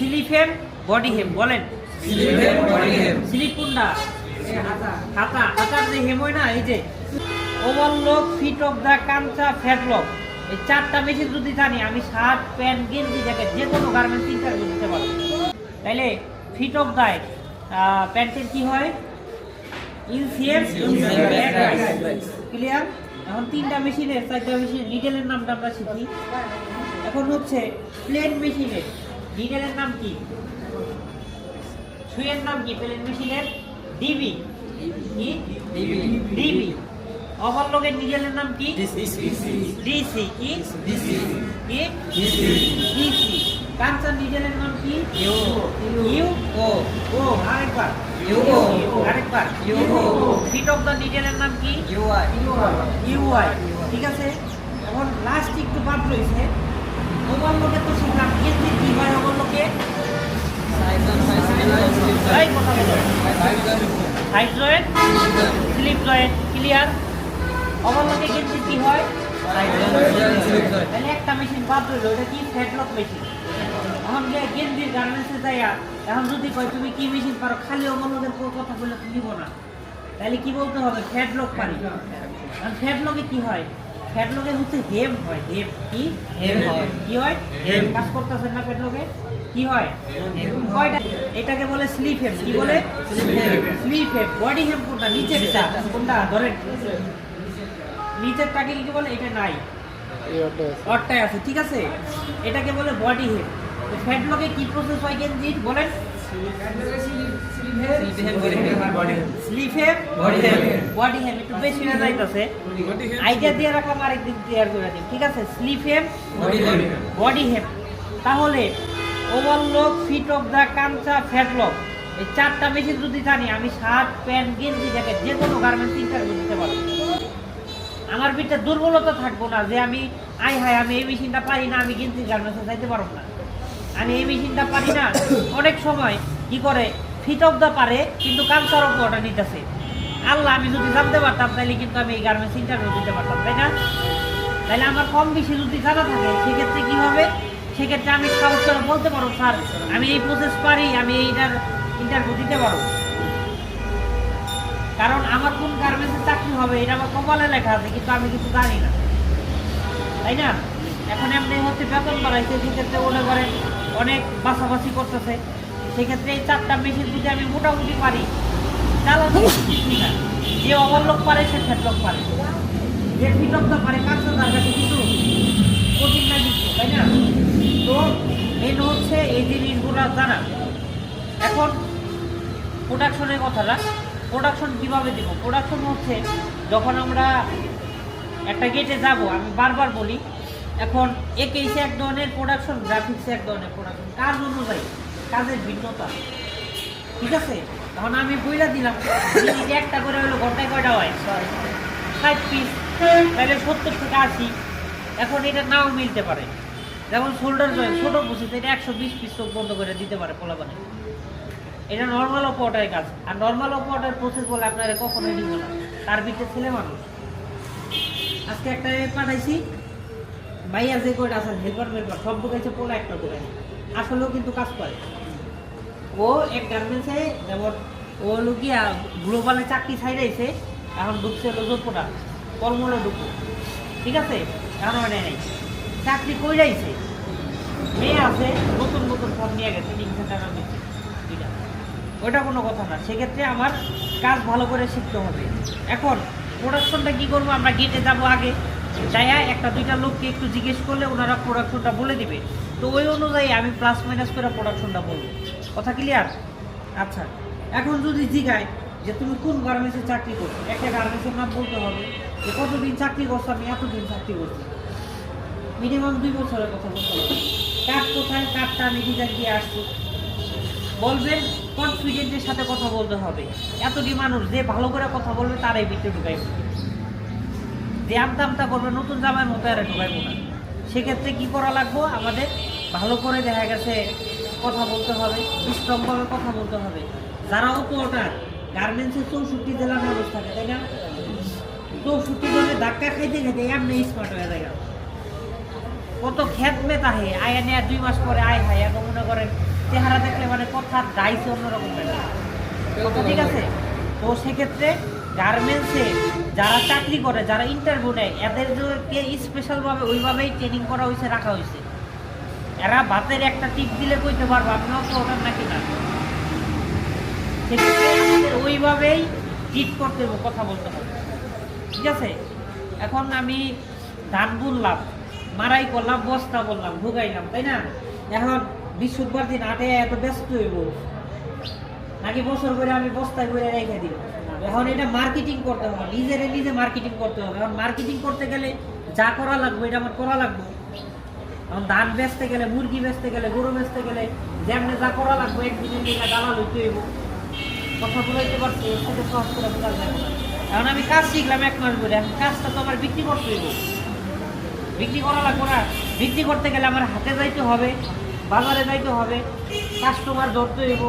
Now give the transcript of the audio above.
Slip হেম body হেম বলেন। স্লিপের body হেম slip কোনটা হাতা হাতার যে হেম হয় না এই যে ওভারলক ফিট অফ দ্য কাঞ্চা ফ্যাটলক এই চারটা মেশিন যদি জানি আমি শার্ট প্যান্ট গেঞ্জি জ্যাকেট যে কোনো গার্মেন্টস ইন্টারভিউ দিতে পারব। তাইলে ফিট অফ দ্য প্যান্টের কি হয়? ইনসিএম ক্লিয়ার? এখন তিনটা মেশিনের চারটা মেশিন নিডেলের নামটা আমরা শিখি। এখন হচ্ছে প্লেন মেশিনের নিডেলের নাম কি? সুইয়ের নাম কি? প্লেন মেশিনের ডিবি কি? ডিবি ওভারলকের নিডেলের নাম কি? ডিসি। কি? কি? ডিসি। কাঞ্চন নিডেলের নাম কি? ইউ। U O. ও আরেকবার। U O. আরেকবার। U O. Fit of the নিডেলের নাম কি? ইউআই ইউআই ঠিক আছে? এখন লাস্ট একটু বাদ রয়েছে। সাইড জয়েন্ট স্লিপ কি হয় একটা মেশিন বাদ রইল ওটা কি ফ্যাটলক মেশিন এখন গেন্দির গার্মেন্টসে যাইয়া এখন যদি কয় তুমি কি মেশিন পারো খালি ওভারলোকের কথা বললে তো নিব না তাহলে কি বলতে হবে ফ্যাটলক পারি আর ফ্যাটলকে কি হয়? ফ্যাটলকে হচ্ছে হেম হয় হেম কি? হেম হয়। কি হয়? হেম। কাজ করতেছেন না ফ্যাটলকে কি হয়? কয়টা? এটাকে বলে স্লিপ হেম। কি বলে? স্লিপ হেম। বডি হেম কোনটা? নিচেরটা। কোনটা? ধরেন। নিচেরটাকে কি বলে? এটা নাই। অটটাই আছে। ঠিক আছে? এটাকে বলে বডি হেম। ফ্যাটলকে কি প্রসেস হয় গেঞ্জির? বলেন। বেশি ফিট অফ দ্য ফ্যাটলক চারটা মেশিন যদি জানি আমি শার্ট প্যান্ট গেঞ্জি জ্যাকেট যে কোনো গার্মেন্টস ইন্টারভিউ দিতে পারব আমার ভিতরে দুর্বলতা থাকব না যে আমি আই হাই আমি এই মেশিনটা পারি না, আমি গেঞ্জি গার্মেন্টসে যাইতে পারব না। আমি এই মেশিনটা পারি না। অনেক সময় কি করে ফিট অফ দ্য পারে, কিন্তু কাঞ্চার অর্ডার নিতেছে। আল্লাহ, আমি যদি জানতে পারতাম তাহলে কিন্তু আমি এই গার্মেন্টস ইন্টারভিউ দিতে পারতাম, তাই না? তাহলে আমার কম বেশি যদি জানা থাকে, সেক্ষেত্রে কি হবে? সেক্ষেত্রে আমি সাহস বলতে পারব স্যার, আমি এই প্রসেস পারি, আমি এইটার ইন্টারভিউ দিতে পারব কারণ আমার কোন গার্মেন্টসের চাকরি হবে, এটা আমার কপালে লেখা আছে, কিন্তু আমি কিছু জানি না। তাই না? এখন এমনি হচ্ছে বেতন বাড়াইছে, সেক্ষেত্রে মনে করেন অনেক বাছাবাছি করতেছে। সেক্ষেত্রে এই চারটা মেশিন যদি আমি মোটামুটি পারি চালানো যে ওভারলোক পারে, সে ফ্যাটলক পারে। যে ফিটকটা পারে কাজটা তার কাছে কিছু কঠিন না কিছু, তাই না? তো মেন হচ্ছে এই জিনিসগুলো জানা। এখন প্রোডাকশনের কথাটা প্রোডাকশন কীভাবে দিব? প্রোডাকশন হচ্ছে যখন আমরা একটা গেটে যাব, আমি বারবার বলি এখন একেইসে এক ধরনের প্রোডাকশন গ্রাফিক্সে এক ধরনের প্রোডাকশন কাজ অনুযায়ী কাজের ভিন্নতা। ঠিক আছে? এখন আমি বইলা দিলাম। একটা করে হলো ঘন্টায় কয়টা হয়? ষাট পিস তাহলে সত্তর থেকে আশি। এখন এটা নাও মিলতে পারে। যেমন শোল্ডার জয়েন্ট ছোটো বুঝিতে এটা একশো বিশ পিস চোখ বন্ধ করে দিতে পারে পোলাপানে। এটা নর্মাল অপওয়াটারের কাজ। আর নর্মাল অপওয়াটার প্রসেস বলে আপনারা কখনোই দিব না। তার ভিতরে ছেলে মানুষ? আজকে একটা পাঠাইছি। ভাইয়া যে কয়টা আছেন হেল্পার হেল্পার সব ঢুকাইছে, পোলা একটা ঢুকাই আসলেও কিন্তু কাজ করে। ও এক গার্মেন্টসে যেমন ও লুকিয়া গ্লোবালে চাকরি ছাইড়াইছে, এখন ঢুকছে যোধপুরা কর্মলে ঢুকবো। ঠিক আছে? এখন মানে নেই। চাকরি কইরাইছে। মেয়ে আছে, নতুন নতুন ফোন নিয়ে গেছে তিনশো টাকা দিচ্ছে ঠিক আছে? ওইটা কোনো কথা না। সেক্ষেত্রে আমার কাজ ভালো করে শিখতে হবে। এখন প্রোডাকশনটা কি করব? আমরা গেটে যাব আগে। যাইয়া একটা দুইটা লোককে একটু জিজ্ঞেস করলে ওনারা প্রোডাকশনটা বলে দিবে। তো ওই অনুযায়ী আমি প্লাস মাইনাস করে প্রোডাকশনটা বলব। কথা ক্লিয়ার আচ্ছা। এখন যদি জিগায় যে তুমি কোন গার্মেন্টসে চাকরি করছ? একটা গার্মেন্টসের নাম বলতে হবে যে কতদিন চাকরি করছ? আমি এতদিন চাকরি করছি। মিনিমাম দুই বছরের কথা বলতে হবে। কাঠ কোথায় কাঠটা আমি ডিজাইন দিয়ে আসছি? বলবেন কনফিডেন্টের সাথে কথা বলতে হবে। এতটি মানুষ যে ভালো করে কথা বলবে, তারাই ভিতরে ঢুকাইব। আমতা আমতা করবে নতুন জামার মতো আর ঢুকাইব না। সেক্ষেত্রে কি করা লাগবো? আমাদের ভালো করে দেখা গেছে কথা বলতে হবে স্ট্রংভাবে কথা বলতে হবে। যারা অপোর্টার গার্মেন্টসের চৌষট্টি জেলার মানুষ থাকে তাই না? চৌষট্টি জনে ধাক্কা খাইতে খাইতে এমনি স্মার্ট হয়ে যায়। কত খ্যাত মেতা হে আয়া নেয়া দুই মাস পরে আয় হায় এখন মনে করেন চেহারা দেখলে মানে কথা ডাইসে অন্যরকম ঠিক আছে? তো সেক্ষেত্রে গার্মেন্টসে যারা চাকরি করে, যারা ইন্টারভিউ নেয়, এদেরকে স্পেশালভাবে ওইভাবেই ট্রেনিং করা হয়েছে রাখা হয়েছে এরা ভাতের একটা টিপ দিলে কইতে পারব আমি অত ওটার নাকি না? ওইভাবেই ট্রিট করতে হবে, কথা বলতে হবে। ঠিক আছে? এখন আমি ধান বুনলাম, মারাই করলাম, বস্তা বললাম ঢুকাইলাম, তাই না? এখন বৃহস্পতিবার দিন আটে এত ব্যস্ত হইব। নাকি বছর করে আমি বস্তায় করে রেখে দিই। এখন এটা মার্কেটিং করতে হবে, নিজেরে নিজে মার্কেটিং করতে হবে। এখন মার্কেটিং করতে গেলে যা করা লাগবে, এটা আমার করা লাগবে। এখন ধান বেচতে গেলে, মুরগি বেচতে গেলে, গরু বেচতে গেলে যেমনি যা করা লাগবে একদিনের দিকে দালাল হইতে হইব। কথা বলাইতে পারছি সাথে সহজ করে বোঝা না। এখন আমি কাজ শিখলাম এক মাস ধরে, এখন কাজটা তো আমার বিক্রি করতে হইব। বিক্রি করা লাগবে না। বিক্রি করতে গেলে আমার হাতে যাইতে হবে, বাজারে যাইতে হবে কাস্টমার ধরতে হইব।